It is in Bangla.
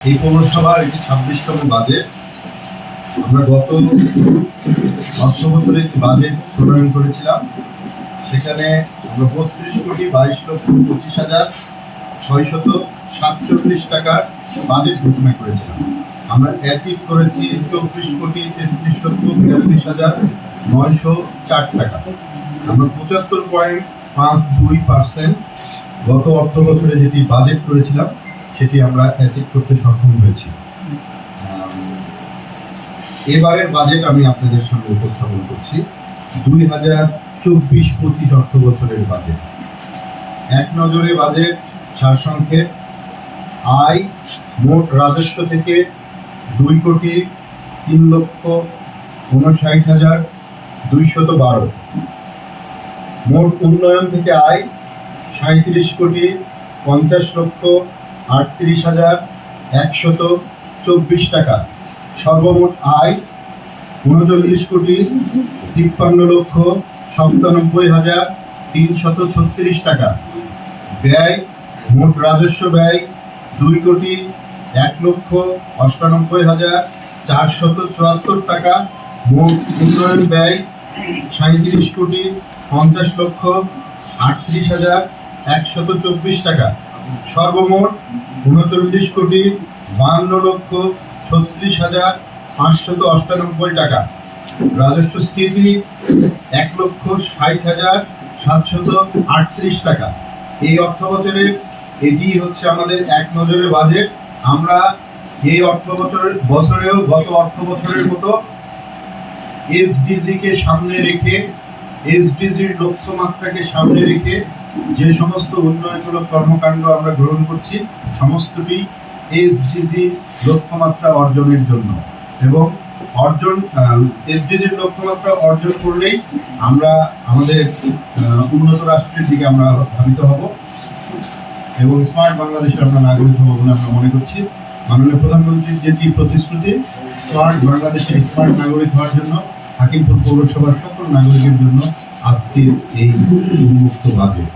এই পৌরসভার এটি ছাব্বিশতম বাজেট আমরা গত অর্থ বছরে একটি বাজেট প্রণয়ন করেছিলাম। সেখানে আমরা বত্রিশ কোটি বাইশ লক্ষ পঁচিশ হাজার ছয়শত সাতচল্লিশ টাকার বাজেট ঘোষণা করেছিলাম। আমরা অ্যাচিভ করেছি চব্বিশ কোটি তেত্রিশ লক্ষ বিয়াল্লিশ হাজার নয়শো চার টাকা। আমরা পঁচাত্তর পয়েন্ট পাঁচ দুই পার্সেন্ট গত অর্থ বছরে যেটি বাজেট করেছিলাম সেটি আমরা অ্যাচিভ করতে সক্ষম হয়েছি। এবারের বাজেট আমি আপনাদের সামনে উপস্থাপন করছি। দুই হাজার চব্বিশ পঁচিশ অর্থ বছরের বাজেট এক নজরে বাজেট সারসংক্ষেপ। আয় মোট রাজস্ব থেকে দুই কোটি তিন লক্ষ উনষাট হাজার দুইশত বারো। মোট উন্নয়ন থেকে আয় সাঁত্রিশ কোটি পঞ্চাশ লক্ষ আটত্রিশ হাজার একশত চব্বিশ টাকা। সর্বমোট আয় উনচল্লিশ কোটি তিপ্পান্ন লক্ষ সপ্তানব্বই হাজার তিনশত ছত্রিশ টাকা। ব্যয়, মোট রাজস্ব ব্যয় দুই কোটি এক লক্ষ অষ্টানব্বই হাজার চারশত চুয়াত্তর টাকা। মোট উন্নয়ন ব্যয় সাঁত্রিশ কোটি পঞ্চাশ লক্ষ আটত্রিশ হাজার একশত চব্বিশ টাকা। সর্বমোট উনচল্লিশ কোটি বাহান্ন লক্ষ ছত্রিশ হাজার পাঁচশত অষ্টানব্বই টাকা। রাজস্ব স্থিতি এক লক্ষ ষাট হাজার সাতশত আটত্রিশ টাকা। এই অর্থ বছরের এটি হচ্ছে আমাদের এক নজরে বাজেট আমরা এই অর্থ বছরের বছরেও গত অর্থ বছরের মতো এসডিজি কে সামনে রেখে এসডিজির লক্ষ্যমাত্রাকে সামনে রেখে যে সমস্ত উন্নয়নমূলক কর্মকাণ্ড আমরা গ্রহণ করছি, সমস্তটি এসডিজি লক্ষ্যমাত্রা অর্জনের জন্য। এবং অর্জন এসডিজির লক্ষ্যমাত্রা অর্জন করলেই আমরা আমাদের উন্নত রাষ্ট্রের দিকে আমরা ধাবিত হব। এবং স্মার্ট বাংলাদেশের আমরা নাগরিক হব বলে আমরা মনে করছি। মাননীয় প্রধানমন্ত্রীর যেটি প্রতিশ্রুতি, স্মার্ট বাংলাদেশের স্মার্ট নাগরিক হওয়ার জন্য হাকিমপুর পৌরসভার সকল নাগরিকের জন্য আজকে এই উন্মুক্ত বাজেট।